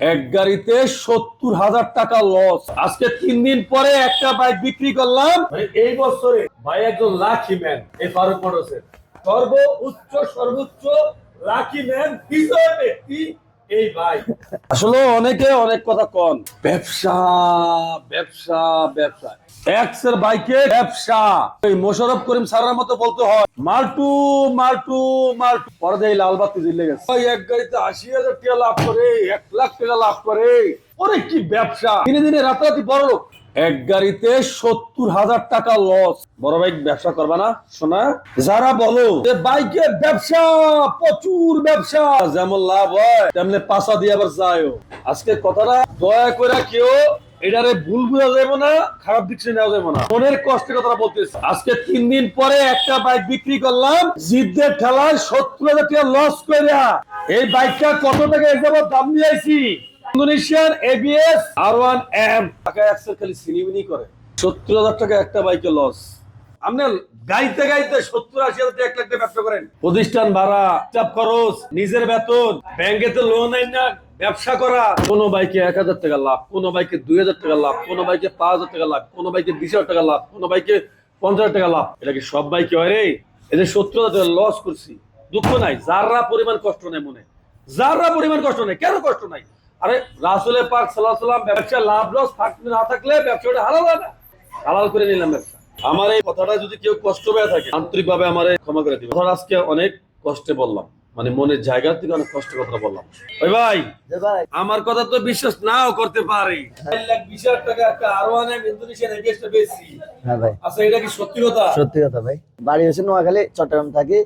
এক গাড়িতে সত্তর হাজার টাকা লস আজকে তিন দিন পরে একটা বাইক বিক্রি করলাম। মানে এই বছরে ভাই একজন লাখি ম্যান এই ফারুক সর্ব উচ্চ, সর্বোচ্চ লাখি ম্যান ব্যক্তি আসলে অনেকে অনেক কথা কন, ব্যবসা ব্যবসা ব্যবসা। এক্সের বাইকে ব্যবসা। এই মোশারফ করিম সারার মতো বলতে হয় পরে দেয় লালবাতি গেছে। এক গাড়িতে আশি হাজার টাকা লাভ করে, এক লাখ টাকা লাভ করে। ওরে কি ব্যবসা। দিনে দিনে রাতারাতি বড় লোক এক গাড়িতে সত্তর হাজার টাকা লস বড় বাইক ব্যবসা করবে না? শোনা, যারা বলো যে বাইকের ব্যবসা, প্রচুর ব্যবসা। যেমন লাভ হয়, তেমনি পাশা দিয়ে আবার আজকে কথাটা দয়া করে কেউ এটারে ভুল বুঝা না, খারাপ নেওয়া না। মনের কষ্টের কথা বলতেছে। আজকে তিন দিন পরে একটা বাইক বিক্রি করলাম, জিদ্দের ঠেলায় সত্তর হাজার টাকা লস করে এই বাইকটা কত টাকা দাম নিয়ে আইছি? ইন্দোনেশিয়ান এবিএস আর ওয়ান এম টাকা খালি সিনিমিনি করে। সত্তর হাজার টাকা একটা বাইকে লস আপনি গাইতে গাইতে সত্তর আশি হাজার এক লাখ ব্যবসা করেন। প্রতিষ্ঠান ভাড়া চাপ খরচ, নিজের বেতন লোন না, ব্যবসা করা। কোন বাইকে এক হাজার টাকা লাভ, কোন বাইকে দুই হাজার টাকা লাভ, কোন বাইকে পাঁচ হাজার টাকা লাভ, কোন বাইকে বিশ হাজার টাকা লাভ, কোন বাইকে পঞ্চাশ হাজার টাকা লাভ। এটা কি সব বাইকে হয় রে? এদের সত্তর হাজার টাকা লস করছি। দুঃখ নাই যারা পরিমাণ কষ্ট নেই মনে। যারা পরিমাণ কষ্ট নেই কেন কষ্ট নাই? আরে রাসুলের পাক সাল্লাহ সাল্লাম ব্যবসা লাভ লস না থাকলে ব্যবসাটা হারাল না। হালাল করে নিলাম ব্যবসা। আমার এই কথাটা যদি কেউ কষ্ট পেয়ে থাকে আন্তরিকভাবে আমার ক্ষমা করে দিবে ধর আজকে অনেক কষ্টে বললাম। মানে মনের জায়গা থেকে অনেক কষ্ট কথা বললাম। ওই ভাই আমার কথা তো বিশ্বাস নাও করতে পারি। বিশ হাজার টাকা একটা আরও ইন্দোনেশিয়ান এগেস্টটা বেশি হ্যাঁ আচ্ছা এটা কি সত্যি কথা? সত্যি কথা ভাই। বাড়ি হচ্ছে নোয়াখালী চট্টগ্রাম থাকি।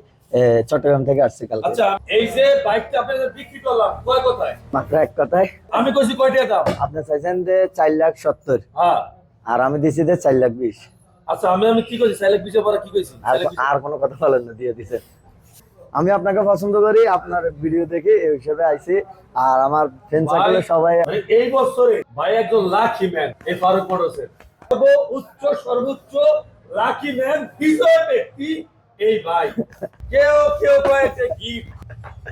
চট্টগ্রাম থেকে আসছি কালকে। আচ্ছা এই যে বাইকটা আপনাদের বিক্রি করলাম কয় কথায়? মাত্র এক কথায়। আমি কইছি কয় টাকা দাম? আপনি চাইছেন যে চার লাখ সত্তর। হ্যাঁ। আর আমি দিছি যে চার লাখ বিশ। আচ্ছা আমি আমি কি কইছি? চার লাখ বিশ পরে কি কইছি? আর কোনো কথা বলেন না দিয়ে দিছে। আমি আপনাকে পছন্দ করি আপনার ভিডিও দেখে এই হিসেবে আইছি। আর আমার ফ্রেন্ড সার্কেলে সবাই এই বছরে ভাই একজন লাকি ম্যান এই ফারুক মোটরসের সর্ব উচ্চ সর্বোচ্চ লাকি ম্যান বিজয় ব্যক্তি এই ভাই। কেউ কেউ কয়েকটা গিফট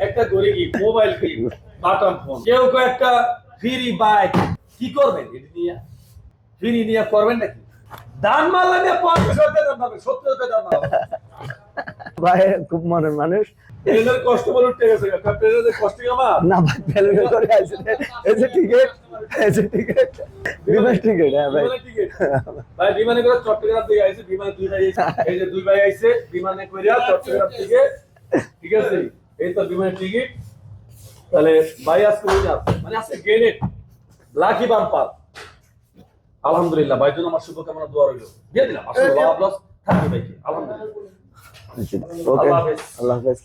একটা করে gift mobile gift button phone কেউ কয়েকটা ফ্রি বাইক কি করবেন এটি নিয়ে? ফ্রি নিয়ে করবেন নাকি? দান মারলে নিয়ে পঞ্চাশ হাজার দাম পাবে সত্তর হাজার দাম পাবে ভাই খুব মনের মানুষ। ট্রেনের কষ্ট বলে উঠে গেছে ট্রেনের কষ্ট আমার? না ভাই করে আইছে এই যে টিকিট এই যে টিকিট টিকিট হ্যাঁ ভাই। ভাই বিমানে করে চট্টগ্রাম থেকে আইছে বিমানে দুই ভাই এই যে দুই ভাই আইছে বিমানে করে চট্টগ্রাম থেকে ঠিক আছে? এই তো বিমানের টিকিট তাহলে ভাই আজকে মানে আছে গেনেট লাকি বাম্পার আলহামদুলিল্লাহ ভাই জন্য আমার শুভকামনা দোয়া রইল। দিয়ে দিলাম। আসলে লাভ লস থাকবে ভাইকে। আলহামদুলিল্লাহ। ওকে হাফেজ। আল্লাহ হাফেজ।